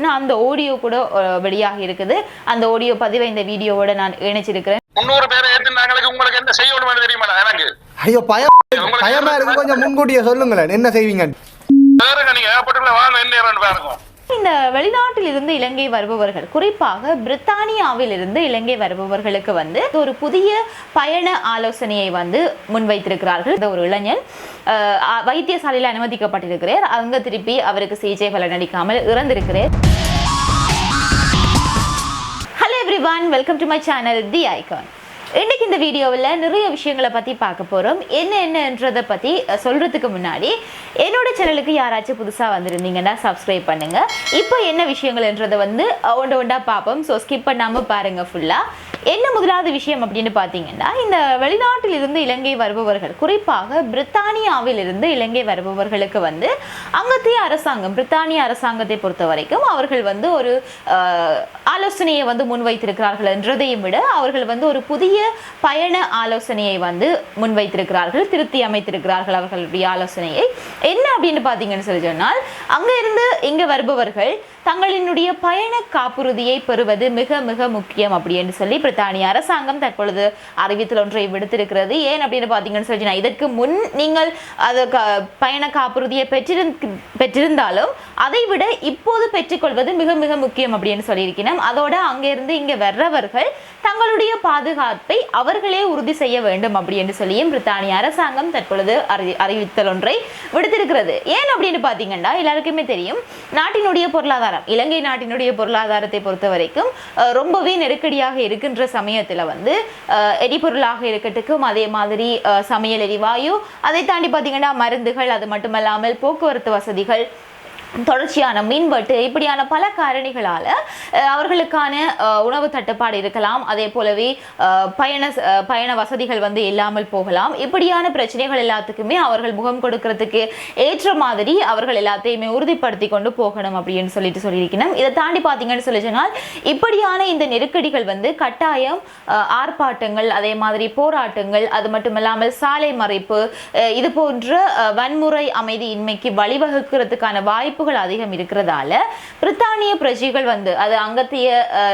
இன்னும் அந்த ஆடியோ கூட வெளியாகி இருக்குது. அந்த ஆடியோ பதிவை இந்த வீடியோவோட நான் இணைச்சிருக்கிறேன். முன்னூறு பேரை ஏத்துனாங்களுக்கு உங்களுக்கு என்ன செய்யணும்னு தெரியுமா எனக்கு? ஐயோ பயம். பயமா இருக்கு கொஞ்சம் முன்கூட்டியே சொல்லுங்களேன். என்ன செய்வீங்க? வேறுங்க நீங்க ஏற்பட்டுல வாங்க என்ன பாருங்க. இந்த வெளிநாட்டில் இருந்து இலங்கை வருபவர்கள் குறிப்பாக பிரித்தானியாவில் இருந்து இலங்கை வருபவர்களுக்கு வந்து ஒரு புதிய பயண ஆலோசனையை வந்து முன்வைத்திருக்கிறார்கள். இந்த ஒரு இளைஞன் வைத்தியசாலையில் அனுமதிக்கப்பட்டிருக்கிறார். அங்க திருப்பி அவருக்கு சிகிச்சை பலனளிக்காமல் இறந்திருக்கிறார். Everyone welcome to my channel the icon இன்றைக்கி இந்த வீடியோவில் நிறைய விஷயங்களை பற்றி பார்க்க போகிறோம் என்ன என்னன்றதை பற்றி சொல்கிறதுக்கு சொல்றதுக்கு முன்னாடி என்னோட சேனலுக்கு யாராச்சும் புதுசாக வந்திருந்தீங்கன்னா சப்ஸ்கிரைப் பண்ணுங்க. இப்போ என்ன விஷயங்கள்ன்றதை வந்து ஒன்று ஒன்றா பார்ப்போம். ஸோ ஸ்கிப் பண்ணாமல் பாருங்கள் ஃபுல்லாக என்ன முதலாவது விஷயம் அப்படின்னு பார்த்தீங்கன்னா இந்த வெளிநாட்டில் இருந்து இலங்கை வருபவர்கள் குறிப்பாக பிரித்தானியாவிலிருந்து இலங்கை வருபவர்களுக்கு வந்து அங்கத்திய அரசாங்கம் பிரித்தானிய அரசாங்கத்தை பொறுத்த வரைக்கும் அவர்கள் வந்து ஒரு ஆலோசனையை வந்து முன்வைத்திருக்கிறார்கள் என்றதையும் விட அவர்கள் வந்து ஒரு புதிய பயண ஆலோசனையை வந்து முன்வைத்திருக்கிறார்கள் திருத்தி அமைத்திருக்கிறார்கள் அவர்களுடைய ஆலோசனையை. என்ன அப்படின்னு பார்த்தீங்கன்னு சொல்லி சொன்னால் அங்கே இருந்து இங்கே வருபவர்கள் தங்களினுடைய பயண காப்புறுதியை பெறுவது மிக மிக முக்கியம் அப்படின்னு சொல்லி பிரித்தானிய அரசாங்கம் தற்பொழுது அறிவித்தல் ஒன்றை விடுத்திருக்கிறது. ஏன் அப்படின்னு பார்த்தீங்கன்னு சொல்லி இதற்கு முன் நீங்கள் அது பயண காப்புறுதியை பெற்றிருந் பெற்றிருந்தாலும் அதை விட இப்போது பெற்றுக்கொள்வது மிக மிக முக்கியம் அப்படின்னு சொல்லியிருக்கிறோம் அதோட அங்கிருந்து இங்கே வர்றவர்கள் தங்களுடைய பாதுகாப்பை அவர்களே உறுதி செய்ய வேண்டும் அப்படின்னு சொல்லியும் பிரித்தானிய அரசாங்கம் தற்பொழுது அறி அறிவித்தல் ஒன்றை விடுத்திருக்கிறது. ஏன் அப்படின்னு பார்த்தீங்கன்னா எல்லாருக்குமே தெரியும் நாட்டினுடைய பொருளாதாரம் இலங்கை நாட்டினுடைய பொருளாதாரத்தை பொறுத்த வரைக்கும் ரொம்பவே நெருக்கடியாக இருக்கின்ற சமயத்தில் வந்து எரிபொருளாக இருக்கட்டுக்கும் அதே மாதிரி சமையல் எரிவாயு அதை தாண்டி பார்த்தீங்கன்னா மருந்துகள் அது மட்டுமல்லாமல் போக்குவரத்து வசதிகள் தொடர்ச்சியான மின்வெட்டு இப்படியான பல காரணிகளால் அவர்களுக்கான உணவு தட்டுப்பாடு இருக்கலாம். அதே போலவே பயண பயண வசதிகள் வந்து இல்லாமல் போகலாம். இப்படியான பிரச்சனைகள் எல்லாத்துக்குமே அவர்கள் முகம் கொடுக்கறதுக்கு ஏற்ற மாதிரி அவர்கள் எல்லாத்தையுமே உறுதிப்படுத்தி கொண்டு போகணும் அப்படின்னு சொல்லிட்டு சொல்லியிருக்கணும். இதை தாண்டி பார்த்தீங்கன்னு சொல்லி சொன்னால் இப்படியான இந்த நெருக்கடிகள் வந்து கட்டாயம் ஆர்ப்பாட்டங்கள் அதே மாதிரி போராட்டங்கள் அது மட்டுமல்லாமல் சாலை மறைப்பு இது போன்ற வன்முறை அமைதியின்மைக்கு வழிவகுக்கிறதுக்கான வாய்ப்பு வாய்ப்புகள் அதிகம் இருக்கிறதால பிரித்தானிய பிரஜைகள் வந்து அது அங்கத்திய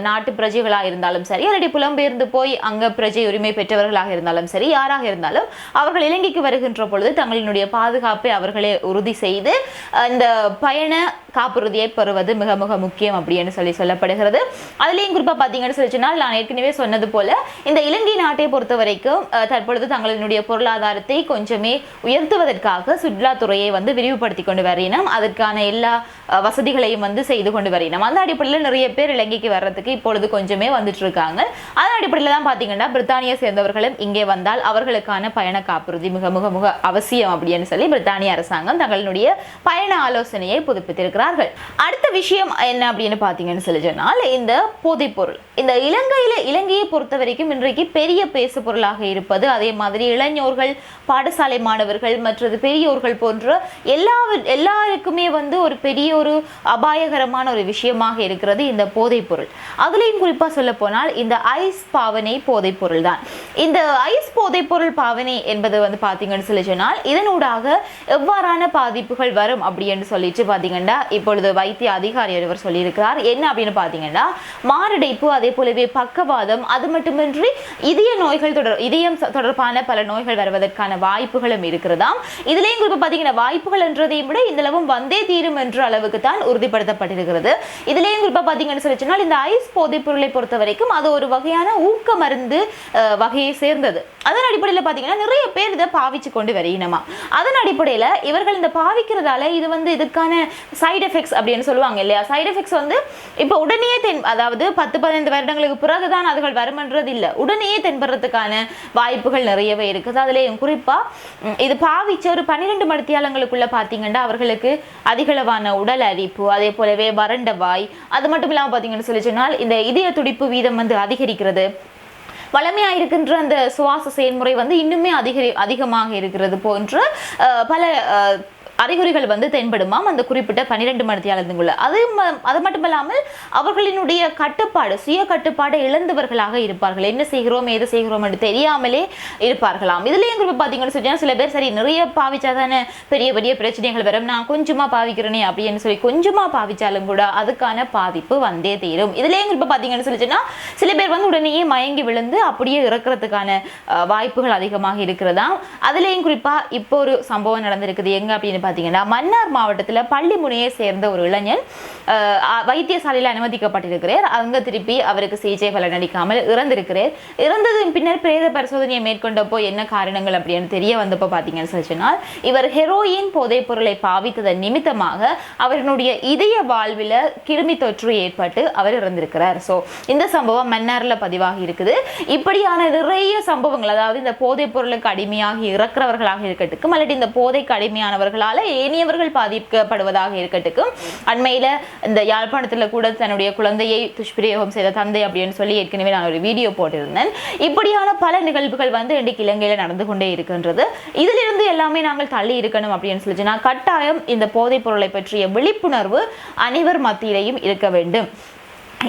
நாட்டு பிரஜைகளாக இருந்தாலும் சரி அல்லது புலம்பெயர்ந்து போய் அங்க பிரஜை உரிமை பெற்றவர்களாக இருந்தாலும் சரி யாராக இருந்தாலும் அவர்கள் இலங்கைக்கு வருகின்ற பொழுது தங்களினுடைய பாதுகாப்பை அவர்களே உறுதி செய்து இந்த பயண காப்புறுதியை பெறுவது மிக மிக முக்கியம் அப்படின்னு சொல்லி சொல்லப்படுகிறது. அதுலேயும் குறிப்பாக பார்த்தீங்கன்னு சொல்லி சொன்னால் நான் ஏற்கனவே சொன்னது போல இந்த இலங்கை நாட்டை பொறுத்த வரைக்கும் தற்பொழுது தங்களினுடைய பொருளாதாரத்தை கொஞ்சமே உயர்த்துவதற்காக சுற்றுலாத்துறையை வந்து விரிவுபடுத்தி கொண்டு வரையினோம் அதற்கான எல்லா வசதிகளையும் வந்து செய்து கொண்டு வரையினோம் அந்த அடிப்படையில் நிறைய பேர் இலங்கைக்கு வர்றதுக்கு இப்பொழுது கொஞ்சமே வந்துட்டு இருக்காங்க அதன் அடிப்படையில் தான் பார்த்தீங்கன்னா பிரித்தானியை சேர்ந்தவர்களும் இங்கே வந்தால் அவர்களுக்கான பயண காப்புறுதி மிக மிக மிக அவசியம் அப்படின்னு சொல்லி பிரித்தானிய அரசாங்கம் தங்களுடைய பயண ஆலோசனையை புதுப்பித்திருக்கிறார்கள். அடுத்த விஷயம் என்ன அப்படின்னு பார்த்தீங்கன்னு சொல்லி சொன்னால் இந்த போதைப்பொருள் இந்த இலங்கையில இலங்கையை பொறுத்த வரைக்கும் இன்றைக்கு பெரிய பேசு பொருளாக இருப்பது அதே மாதிரி இளைஞர்கள் பாடசாலை மாணவர்கள் மற்றது பெரியோர்கள் போன்ற எல்லா எல்லாருக்குமே வந்து ஒரு பெரிய ஒரு அபாயகரமான ஒரு விஷயமாக இருக்கிறது இந்த போதைப் பொருள் அதுலேயும் குறிப்பாக சொல்ல போனால் இந்த ஐஸ் பாவனை போதைப் பொருள் தான். இந்த ஐஸ் போதைப் பொருள் பாவனை என்பது வந்து பார்த்தீங்கன்னு சொல்லி சொன்னால் இதனூடாக எவ்வாறான பாதிப்புகள் வரும் அப்படின்னு சொல்லிட்டு பார்த்தீங்கன்னா இப்பொழுது வைத்திய அதிகாரி ஒருவர் சொல்லியிருக்கிறார். என்ன அப்படின்னு பார்த்தீங்கன்னா மாரடைப்பு அதே போலவே பக்கவாதம் அது மட்டுமின்றி இதய நோய்கள் தொடர் இதயம் தொடர்பான பல நோய்கள் வருவதற்கான வாய்ப்புகளும் இருக்கிறதாம். இதுலேயும் குறிப்பாக பார்த்தீங்கன்னா வாய்ப்புகள் என்றதையும் விட இந்த அளவும் வந்தே தீரும் என்ற அளவுக்கு தான் உறுதிப்படுத்தப்பட்டிருக்கிறது இதுலேயும் குறிப்பாக பார்த்தீங்கன்னு சொல்லி சொன்னால் இந்த ஐஸ் போதைப் பொருளை பொறுத்த வரைக்கும் அது ஒரு வகையான ஊக்க மருந்து வகையை சேர்ந்தது. அதன் அடிப்படையில் பார்த்தீங்கன்னா நிறைய பேர் இதை பாவிச்சு கொண்டு வரையினமா அதன் அடிப்படையில் இவர்கள் இந்த பாவிக்கிறதால இது வந்து இதுக்கான சைடு எஃபெக்ட்ஸ் அப்படின்னு சொல்லுவாங்க இல்லையா? சைடு எஃபெக்ட்ஸ் வந்து இப்போ உடனே தென் அதாவது பத்து பதினைந்து வருடங்களுக்கு பிறகு தான் அதுகள் வருமன்றது இல்லை உடனே தென்படுறதுக்கான வாய்ப்புகள் நிறையவே இருக்குது. அதுலேயும் குறிப்பாக இது பாவிச்ச ஒரு பன்னிரெண்டு மணித்தியாலங்களுக்குள்ள பார்த்தீங்கன்னா அவர்களுக்கு அதிக பெருமளவான உடல் அரிப்பு அதே போலவே வறண்ட வாய் அது மட்டும் இல்லாமல் பார்த்தீங்கன்னு சொல்லி சொன்னால் இந்த இதய துடிப்பு வீதம் வந்து அதிகரிக்கிறது. வளமையாக இருக்கின்ற அந்த சுவாச செயல்முறை வந்து இன்னுமே அதிகரி அதிகமாக இருக்கிறது போன்ற பல அறிகுறிகள் வந்து தென்படுமாம். அந்த குறிப்பிட்ட பன்னிரெண்டு மணித்தியாலத்துக்குள்ள அது ம- அது மட்டுமல்லாமல் அவர்களினுடைய கட்டுப்பாடு சுய கட்டுப்பாடு இழந்தவர்களாக இருப்பார்கள். என்ன செய்கிறோம் ஏது செய்கிறோம் என்று தெரியாமலே இருப்பார்களாம். இதுலயும் குறிப்பா பார்த்தீங்கன்னு சொன்னா சில பேர் சரி நிறைய பாவிச்சா தானே பெரிய பெரிய பிரச்சனைகள் வரும். நான் கொஞ்சமா பாவிக்கிறேனே அப்படின்னு சொல்லி கொஞ்சமா பாவிச்சாலும் கூட அதுக்கான பாதிப்பு வந்தே தீரும். இதுலயும் குறிப்பா பாத்தீங்கன்னு சொல்லிச்சுன்னா சில பேர் வந்து உடனேயே மயங்கி விழுந்து அப்படியே இறக்குறதுக்கான வாய்ப்புகள் அதிகமாக இருக்கிறதா அதுலேயும் குறிப்பா இப்போ ஒரு சம்பவம் நடந்திருக்குது. எங்க அப்படின்னு பார்த்தீங்கன்னா மன்னார் மாவட்டத்தில் பள்ளிமுனையை சேர்ந்த ஒரு இளைஞன் வைத்தியசாலையில் அனுமதிக்கப்பட்டிருக்கிறார். அங்கே திருப்பி அவருக்கு சிகிச்சை பலன் அளிக்காமல் இறந்திருக்கிறார். இறந்ததின் பின்னர் பிரேத பரிசோதனையை மேற்கொண்டப்போ என்ன காரணங்கள் அப்படின்னு தெரிய வந்தப்போ பார்த்தீங்கன்னு சொன்னால் இவர் ஹெரோயின் போதைப் பொருளை பாவித்ததன் நிமித்தமாக அவர்களுடைய இதய வாழ்வில் கிருமி தொற்று ஏற்பட்டு அவர் இறந்திருக்கிறார். ஸோ இந்த சம்பவம் மன்னாரில் பதிவாகி இருக்குது. இப்படியான நிறைய சம்பவங்கள் அதாவது இந்த போதைப் பொருளுக்கு அடிமையாகி இறக்கிறவர்களாக இருக்கட்டும் அல்லது இந்த போதைக்கு அடிமையானவர்களால் ஏனியவர்கள் பாதிக்கப்படுவதாக இருக்கட்டும் அண்மையில் இந்த யாழ்ப்பாணத்தில் கூட தன்னுடைய குழந்தையை துஷ்பிரயோகம் செய்த தந்தை அப்படின்னு சொல்லி ஏற்கனவே நான் ஒரு வீடியோ போட்டிருந்தேன். இப்படியான பல நிகழ்வுகள் வந்து இன்றைக்கு இலங்கையில் நடந்து கொண்டே இருக்கின்றது. இதிலிருந்து எல்லாமே நாங்கள் தள்ளி இருக்கணும் அப்படின்னு சொல்லிச்சுன்னா கட்டாயம் இந்த போதைப் பொருளை பற்றிய விழிப்புணர்வு அனைவர் மத்தியிலையும் இருக்க வேண்டும்.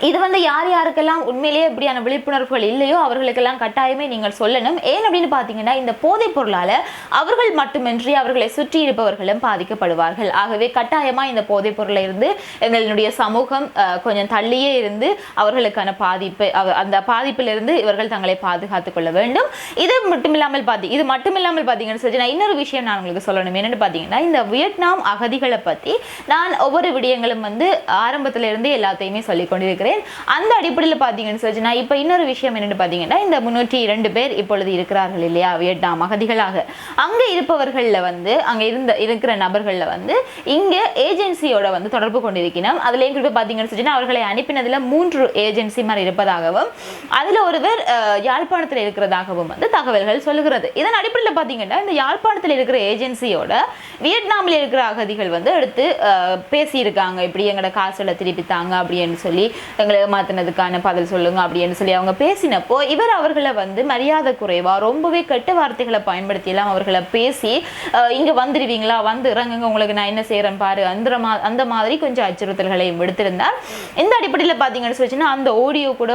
இது வந்து யார் யாருக்கெல்லாம் உண்மையிலேயே இப்படியான விழிப்புணர்வுகள் இல்லையோ அவர்களுக்கெல்லாம் கட்டாயமே நீங்கள் சொல்லணும். ஏன் அப்படின்னு பார்த்தீங்கன்னா இந்த போதைப் பொருளால் அவர்கள் மட்டுமின்றி அவர்களை சுற்றி இருப்பவர்களும் பாதிக்கப்படுவார்கள். ஆகவே கட்டாயமாக இந்த போதைப் பொருளை இருந்து எங்களுடைய சமூகம் கொஞ்சம் தள்ளியே இருந்து அவர்களுக்கான பாதிப்பு அவ- அந்த பாதிப்பிலிருந்து இவர்கள் தங்களை பாதுகாத்துக் கொள்ள வேண்டும். இது மட்டும் இல்லாமல் பார்த்தி இது மட்டும் இல்லாமல் பார்த்தீங்கன்னு சொல்லி நான் இன்னொரு விஷயம் நான் உங்களுக்கு சொல்லணும். என்னென்னு பார்த்தீங்கன்னா இந்த வியட்நாம் அகதிகளை பற்றி நான் ஒவ்வொரு விடயங்களும் வந்து ஆரம்பத்திலிருந்து எல்லாத்தையுமே சொல்லிக் கொண்டிருக்கிறேன் அந்த அடிப்படையில் பார்த்தீங்கன்னு சொல்லி இப்போ இன்னொரு விஷயம் என்னன்னு பார்த்தீங்கன்னா இந்த முன்னூற்றி இரண்டு பேர் இப்பொழுது இருக்கிறார்கள் இல்லையா? வியட்நாம் அகதிகளாக. அங்கே இருப்பவர்களில் வந்து அங்கே இருந்த இருக்கிற நபர்களில் வந்து இங்கே ஏஜென்சியோட வந்து தொடர்பு கொண்டிருக்கணும் அதில் குறிப்பாக பார்த்தீங்கன்னு சொல்லி அவர்களை அனுப்பினதில் மூன்று ஏஜென்சி மாதிரி இருப்பதாகவும் அதில் ஒருவர் யாழ்ப்பாணத்தில் இருக்கிறதாகவும் வந்து தகவல்கள் சொல்லுகிறது. இதன் அடிப்படையில் பார்த்தீங்கன்னா இந்த யாழ்ப்பாணத்தில் இருக்கிற ஏஜென்சியோட வியட்நாமில் இருக்கிற அகதிகள் வந்து எடுத்து பேசியிருக்காங்க. இப்படி எங்களோட காசுகளை திருப்பித்தாங்க அப்படின்னு சொல்லி எங்களை ஏமாத்தினதுக்கான பதில் சொல்லுங்க அப்படின்னு சொல்லி அவங்க பேசினப்போ இவர் அவர்களை வந்து மரியாதை குறைவா ரொம்பவே கெட்ட வார்த்தைகளை பயன்படுத்தி எல்லாம் அவர்களை பேசி இங்க வந்துடுவீங்களா வந்து இறங்குங்க. உங்களுக்கு நான் என்ன செய்யறேன் பாரு. அந்த மா அந்த மாதிரி கொஞ்சம் அச்சுறுத்தல்களையும் விடுத்திருந்தார். இந்த அடிப்படையில் பார்த்தீங்கன்னு சொல்லிச்சுன்னா அந்த ஆடியோ கூட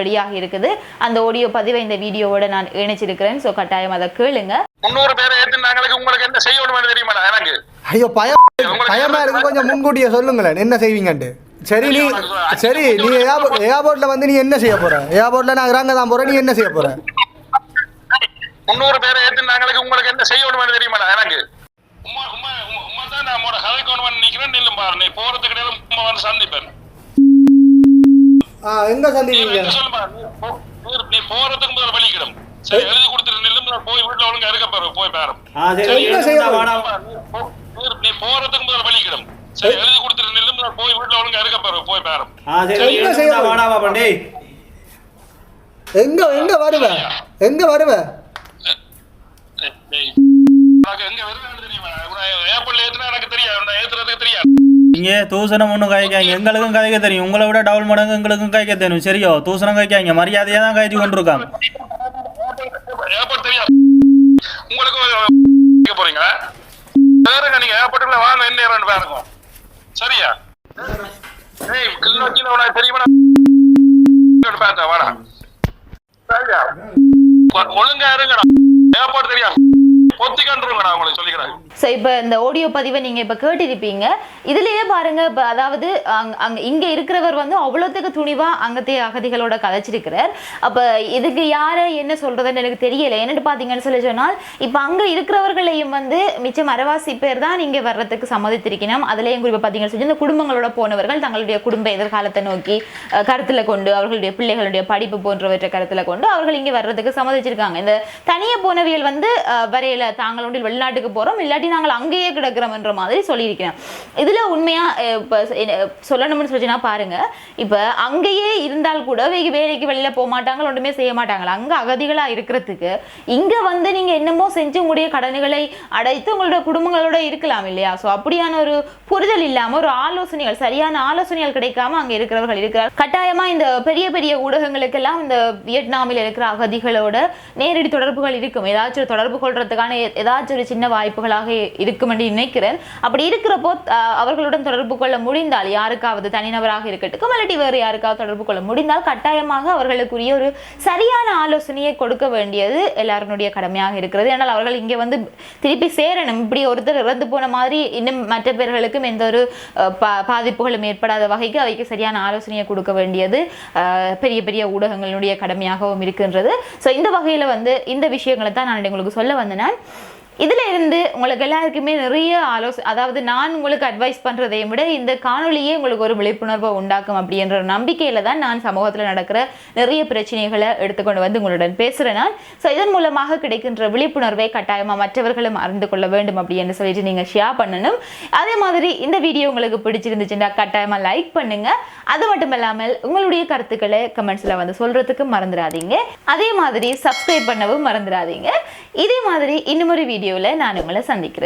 வெளியாகி இருக்குது. அந்த ஆடியோ பதிவை இந்த வீடியோவோட நான் இணைச்சிருக்கிறேன். ஸோ கட்டாயம் அதை கேளுங்க. முன்னூறு பேரை ஏத்துனாங்களுக்கு உங்களுக்கு என்ன செய்யணும்னு தெரியுமாடா எனக்கு? ஐயோ பயம் பயமா இருக்கு. கொஞ்சம் முன்கூட்டியே சொல்லுங்களேன். என்ன செய்வீங்கன்ட்டு? சரி நீ சரி நீ ஏர்போர்ட் ஏர்போர்ட்ல வந்து நீ என்ன செய்ய போற? ஏர்போர்ட்ல நான் இறங்க தான் போறேன் நீ என்ன செய்ய போற? முன்னூறு பேரை ஏத்துனாங்களுக்கு உங்களுக்கு என்ன செய்யணும்னு தெரியுமாடா எனக்கு? உமா உமா உமா- தான் நான் உங்களோட கதை கொண்டு வந்து நிக்கிறேன் நில்லும் பாரு. நீ போறதுக்கு கிடையாது உமா வந்து சந்திப்பேன். ஆ எங்க சந்திப்பீங்க? சொல்லுமா நீ போறதுக்கு முதல்ல வலிக்கிடும் சரி எழுதி கொடுத்துட்டு நில்லும் நான் போய் வீட்டுல ஒழுங்கா இருக்க பாரு போய் பாரு. நீ போறதுக்கு முதல்ல வலிக்கிடும் சரி. எழுதி நான் போய் வீட்டுல ஒழுங்கா இருக்க பாரு போய் பாரு. என்ன எழுதுடா, செய்யணும்? வாடா பாப்பா, டேய். எங்க எங்க வருவ? எங்க வருவ? இங்க தூசணம் ஒன்றும் காய்க்காங்க எங்களுக்கும் காய்க்க தெரியும். உங்களை விட டபுள் மடங்கு எங்களுக்கும் காய்க்க தெரியும். சரியோ? தூசணம் காய்க்காங்க மரியாதையா தான் காய்ச்சி கொண்டிருக்காங்க. உங்களுக்கு போறீங்க நீங்க ஏர்போர்ட்ல வாங்க என்ன நேரம் பாருங்க. சரியா? ஏய் கிளிநொச்சியில உனக்கு தெரியுமா? பார்த்தா வாடா. சரியா? ஒ- ஒழுங்கா இருங்கடா. ஏர்போர்ட் தெரியாது பொத்தி கண்டுருங்கடா உங்களுக்கு ஸோ இப்போ இந்த ஆடியோ பதிவை நீங்கள் இப்போ கேட்டிருப்பீங்க. இதுலேயே பாருங்க இப்போ அதாவது அங் அங்கே இங்கே இருக்கிறவர் வந்து அவ்வளோத்துக்கு துணிவாக அங்கத்தைய அகதிகளோட கதைச்சிருக்கிறார் அப்போ இதுக்கு யார் என்ன சொல்கிறதுன்னு எனக்கு தெரியலை. என்னென்னு பார்த்தீங்கன்னு சொல்லி சொன்னால் இப்போ அங்கே இருக்கிறவர்களையும் வந்து மிச்சம் அரைவாசி பேர் தான் இங்கே வர்றதுக்கு சம்மதித்திருக்கணும். அதுலேயும் குறிப்பாக பார்த்தீங்கன்னு சொல்லி இந்த குடும்பங்களோட போனவர்கள் தங்களுடைய குடும்ப எதிர்காலத்தை நோக்கி கருத்தில் கொண்டு அவர்களுடைய பிள்ளைகளுடைய படிப்பு போன்றவற்றை கருத்தில் கொண்டு அவர்கள் இங்கே வர்றதுக்கு சம்மதிச்சிருக்காங்க. இந்த தனியே போனவியல் வந்து வரையில தாங்கள் வெளிநாட்டுக்கு போகிறோம் இல்லாட்டி நாங்கள் அங்கேயே கிடக்கிறோம்ன்ற மாதிரி சொல்லியிருக்கிறேன். இதில் உண்மையாக இப்போ என்ன- சொல்லணும்னு சொல்லிச்சுன்னா பாருங்கள் இப்போ அங்கேயே இருந்தால் கூட வே- வேலைக்கு வெளியில் போக மாட்டாங்க ஒன்றுமே செய்ய மாட்டாங்களா. அங்கே அகதிகளாக இருக்கிறதுக்கு இங்கே வந்து நீங்கள் என்னமோ செஞ்சு உங்களுடைய கடன்களை அடைத்து உங்களோட குடும்பங்களோட இருக்கலாம் இல்லையா? ஸோ அப்படியான ஒரு புரிதல் இல்லாமல் ஒரு ஆலோசனைகள் சரியான ஆலோசனைகள் கிடைக்காம அங்கே இருக்கிறவர்கள் இருக்கிறார். கட்டாயமாக இந்த பெரிய பெரிய ஊடகங்களுக்கெல்லாம் இந்த வியட்நாமில் இருக்கிற அகதிகளோட நேரடி தொடர்புகள் இருக்கும். ஏதாச்சும் ஒரு தொடர்பு கொள்றதுக்கான ஏதாச்சும் ஒரு சின்ன வாய்ப்புகளாக இருக்கும் என்று நினைக்கிறேன். அப்படி இருக்கிறப்போ அவர்களுடன் தொடர்பு கொள்ள முடிந்தால் யாருக்காவது தனிநபராக இருக்கட்டும் இல்லாட்டி வேறு யாருக்காவது தொடர்பு கொள்ள முடிந்தால் கட்டாயமாக அவர்களுக்குரிய ஒரு சரியான ஆலோசனையை கொடுக்க வேண்டியது எல்லாருடைய கடமையாக இருக்கிறது. ஏனால் அவர்கள் இங்கே வந்து திருப்பி சேரணும். இப்படி ஒருத்தர் இறந்து போன மாதிரி இன்னும் மற்ற பேர்களுக்கும் எந்த ஒரு பா- பாதிப்புகளும் ஏற்படாத வகைக்கு அவைக்கு சரியான ஆலோசனையை கொடுக்க வேண்டியது பெரிய பெரிய ஊடகங்களுடைய கடமையாகவும் இருக்கின்றது. ஸோ இந்த வகையில் வந்து இந்த விஷயங்களை தான் நான் உங்களுக்கு சொல்ல வந்தேன். இதில் இருந்து உங்களுக்கு எல்லாருக்குமே நிறைய ஆலோசனை அதாவது நான் உங்களுக்கு அட்வைஸ் பண்ணுறதையும் விட இந்த காணொலியே உங்களுக்கு ஒரு விழிப்புணர்வை உண்டாக்கும் அப்படின்ற ஒரு நம்பிக்கையில் தான் நான் சமூகத்தில் நடக்கிற நிறைய பிரச்சனைகளை எடுத்துக்கொண்டு வந்து உங்களுடன் பேசுகிறேன் நான் ஸோ இதன் மூலமாக கிடைக்கின்ற விழிப்புணர்வை கட்டாயமாக மற்றவர்களும் அறிந்து கொள்ள வேண்டும் அப்படின்னு சொல்லிட்டு நீங்கள் ஷேர் பண்ணணும். அதே மாதிரி இந்த வீடியோ உங்களுக்கு பிடிச்சிருந்துச்சுன்னா கட்டாயமாக லைக் பண்ணுங்கள் அது மட்டும் இல்லாமல் உங்களுடைய கருத்துக்களை கமெண்ட்ஸில் வந்து சொல்கிறதுக்கு மறந்துடாதீங்க. அதே மாதிரி சப்ஸ்கிரைப் பண்ணவும் மறந்துடாதீங்க. இதே மாதிரி இன்னும் ஒரு வீடியோவில் நான் உங்களை சந்திக்கிறேன்.